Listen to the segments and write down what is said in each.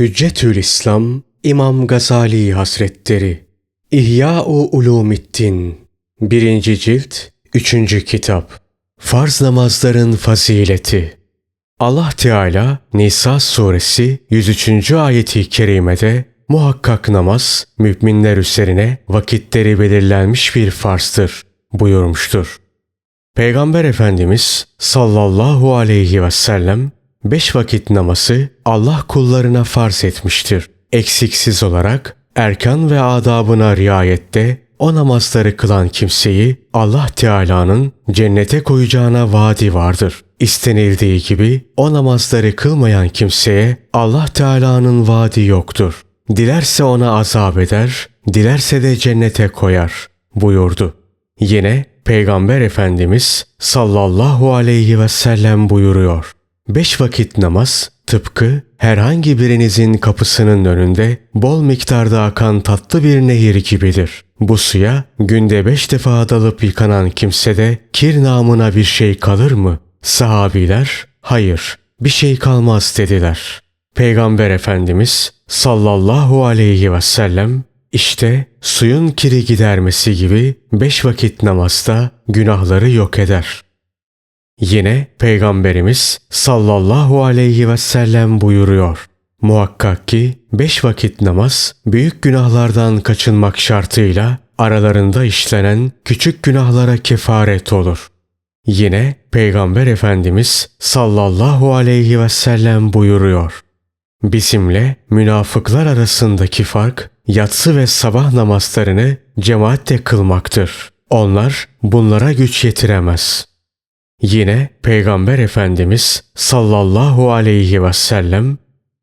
Hüccetül İslam İmam Gazali Hazretleri İhya-u Ulumiddin 1. cilt 3. kitap Farz namazların fazileti Allah Teala Nisa suresi 103. ayeti kerimede muhakkak namaz müminler üzerine vakitleri belirlenmiş bir farzdır buyurmuştur. Peygamber Efendimiz sallallahu aleyhi ve sellem beş vakit namazı Allah kullarına farz etmiştir. Eksiksiz olarak erkan ve adabına riayette o namazları kılan kimseyi Allah Teala'nın cennete koyacağına vaadi vardır. İstenildiği gibi o namazları kılmayan kimseye Allah Teala'nın vaadi yoktur. Dilerse ona azap eder, dilerse de cennete koyar buyurdu. Yine Peygamber Efendimiz sallallahu aleyhi ve sellem buyuruyor. Beş vakit namaz tıpkı herhangi birinizin kapısının önünde bol miktarda akan tatlı bir nehir gibidir. Bu suya günde beş defa dalıp yıkanan kimsede kir namına bir şey kalır mı? Sahabiler hayır bir şey kalmaz dediler. Peygamber Efendimiz sallallahu aleyhi ve sellem işte suyun kiri gidermesi gibi beş vakit namazda günahları yok eder. Yine Peygamberimiz sallallahu aleyhi ve sellem buyuruyor. Muhakkak ki beş vakit namaz büyük günahlardan kaçınmak şartıyla aralarında işlenen küçük günahlara kefaret olur. Yine Peygamber Efendimiz sallallahu aleyhi ve sellem buyuruyor. Bizimle münafıklar arasındaki fark yatsı ve sabah namazlarını cemaatle kılmaktır. Onlar bunlara güç yetiremez. Yine Peygamber Efendimiz sallallahu aleyhi ve sellem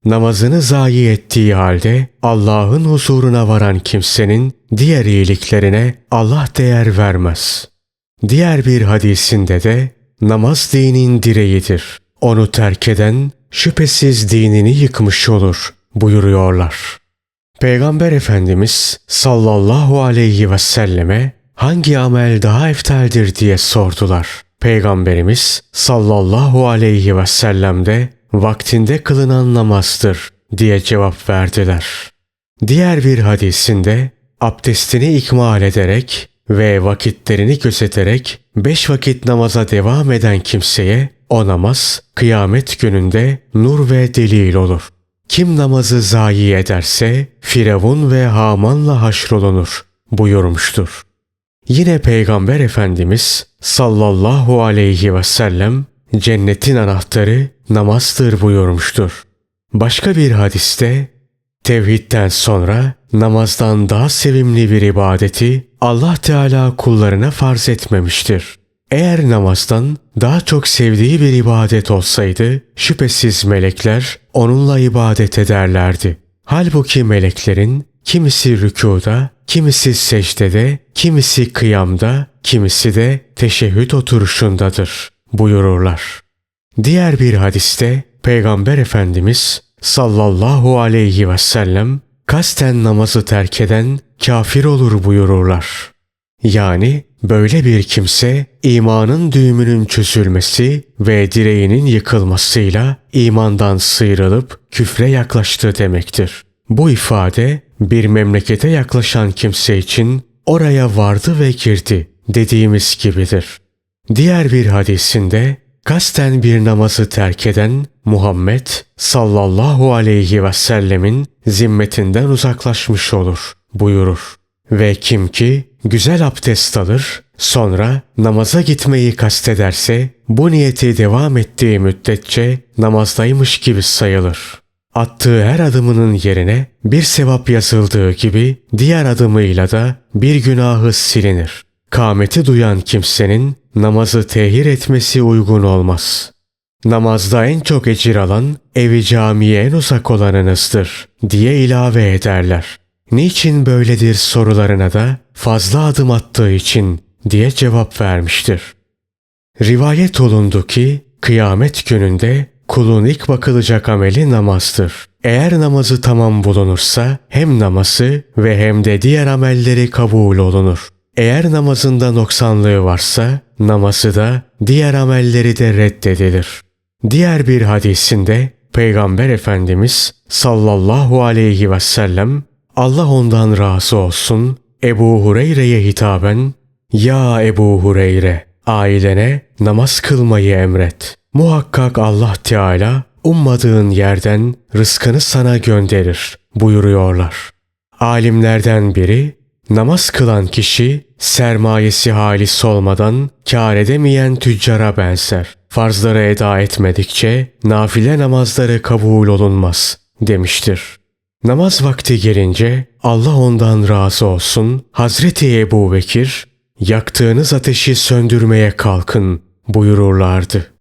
namazını zayi ettiği halde Allah'ın huzuruna varan kimsenin diğer iyiliklerine Allah değer vermez. Diğer bir hadisinde de namaz dinin direğidir. Onu terk eden şüphesiz dinini yıkmış olur buyuruyorlar. Peygamber Efendimiz sallallahu aleyhi ve selleme hangi amel daha eftaldir diye sordular. Peygamberimiz sallallahu aleyhi ve sellem de vaktinde kılınan namazdır diye cevap verdiler. Diğer bir hadisinde abdestini ikmal ederek ve vakitlerini gözeterek beş vakit namaza devam eden kimseye o namaz kıyamet gününde nur ve delil olur. Kim namazı zayi ederse Firavun ve Haman'la haşrolunur buyurmuştur. Yine Peygamber Efendimiz sallallahu aleyhi ve sellem cennetin anahtarı namazdır buyurmuştur. Başka bir hadiste tevhidden sonra namazdan daha sevimli bir ibadeti Allah Teala kullarına farz etmemiştir. Eğer namazdan daha çok sevdiği bir ibadet olsaydı şüphesiz melekler onunla ibadet ederlerdi. Halbuki meleklerin kimisi rükuda, kimisi secdede, kimisi kıyamda, kimisi de teşehhüd oturuşundadır buyururlar. Diğer bir hadiste Peygamber Efendimiz sallallahu aleyhi ve sellem kasten namazı terk eden kafir olur buyururlar. Yani böyle bir kimse imanın düğümünün çözülmesi ve direğinin yıkılmasıyla imandan sıyrılıp küfre yaklaştı demektir. Bu ifade bir memlekete yaklaşan kimse için oraya vardı ve girdi dediğimiz gibidir. Diğer bir hadisinde kasten bir namazı terk eden Muhammed sallallahu aleyhi ve sellemin zimmetinden uzaklaşmış olur buyurur. Ve kim ki güzel abdest alır, sonra namaza gitmeyi kastederse bu niyeti devam ettiği müddetçe namazdaymış gibi sayılır. Attığı her adımının yerine bir sevap yazıldığı gibi diğer adımıyla da bir günahı silinir. Kâmeti duyan kimsenin namazı tehir etmesi uygun olmaz. Namazda en çok ecir alan evi camiye en uzak olanınızdır diye ilave ederler. Niçin böyledir sorularına da fazla adım attığı için diye cevap vermiştir. Rivayet olundu ki kıyamet gününde kulun ilk bakılacak ameli namazdır. Eğer namazı tamam bulunursa hem namazı ve hem de diğer amelleri kabul olunur. Eğer namazında noksanlığı varsa namazı da diğer amelleri de reddedilir. Diğer bir hadisinde Peygamber Efendimiz sallallahu aleyhi ve sellem Allah ondan razı olsun Ebu Hureyre'ye hitaben Ya Ebu Hureyre ailene namaz kılmayı emret. Muhakkak Allah Teala ummadığın yerden rızkını sana gönderir buyuruyorlar. Alimlerden biri namaz kılan kişi sermayesi halis olmadan kâr edemeyen tüccara benzer. Farzları eda etmedikçe nafile namazları kabul olunmaz demiştir. Namaz vakti gelince Allah ondan razı olsun Hazreti Ebu Bekir yaktığınız ateşi söndürmeye kalkın buyururlardı.